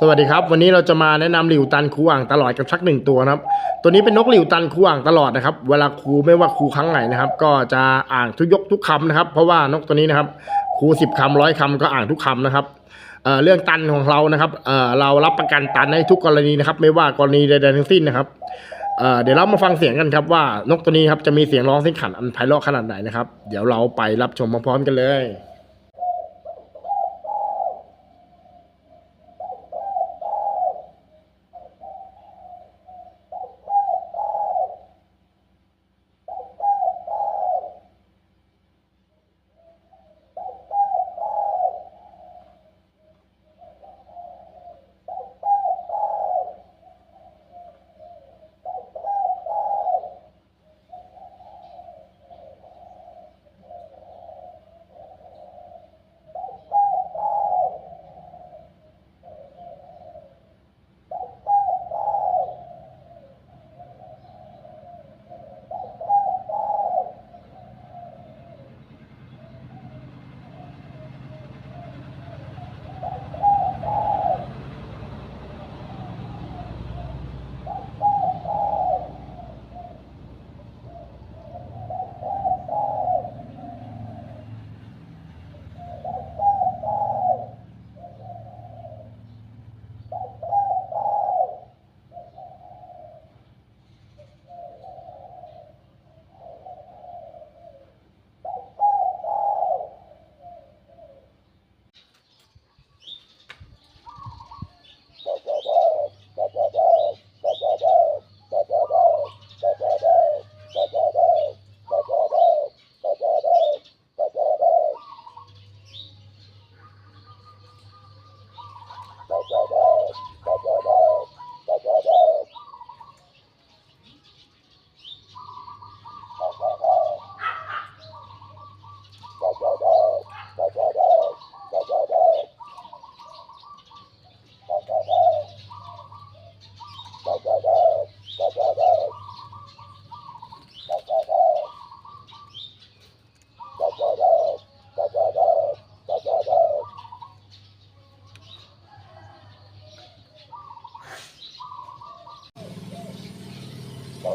สวัสดีครับ วันนี้เราจะมาแนะนำหลิวตันคูอ่างตลอดกับชักหนึ่งตัวนะครับ ตัวนี้เป็นนกหลิวตันคูอ่างตลอดนะครับ เวลาคูไม่ว่าคูครั้งไหนนะครับ ก็จะอ่างทุกยกทุกคำนะครับ เพราะว่านกตัวนี้นะครับคูสิบคำร้อยคำก็อ่างทุกคำนะครับเเรื่องตันของเรานะครับเเรารับประกันตันให้ทุกกรณีนะครับ ไม่ว่ากรณีใดๆทั้งสิ้นนะครับเเดี๋ยวเรามาฟังเสียงกันครับว่านกตัวนี้ครับจะมีเสียงร้องเส้นขันอันไพเราะขนาดไหนนะครับ เดี๋ยวเราไปรับชมพร้อมๆกันเลย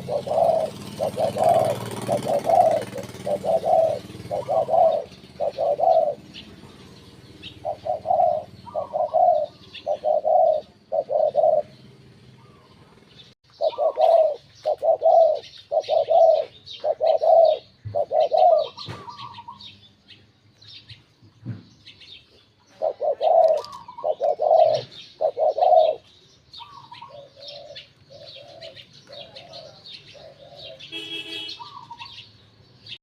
Bye-bye. Bye-bye.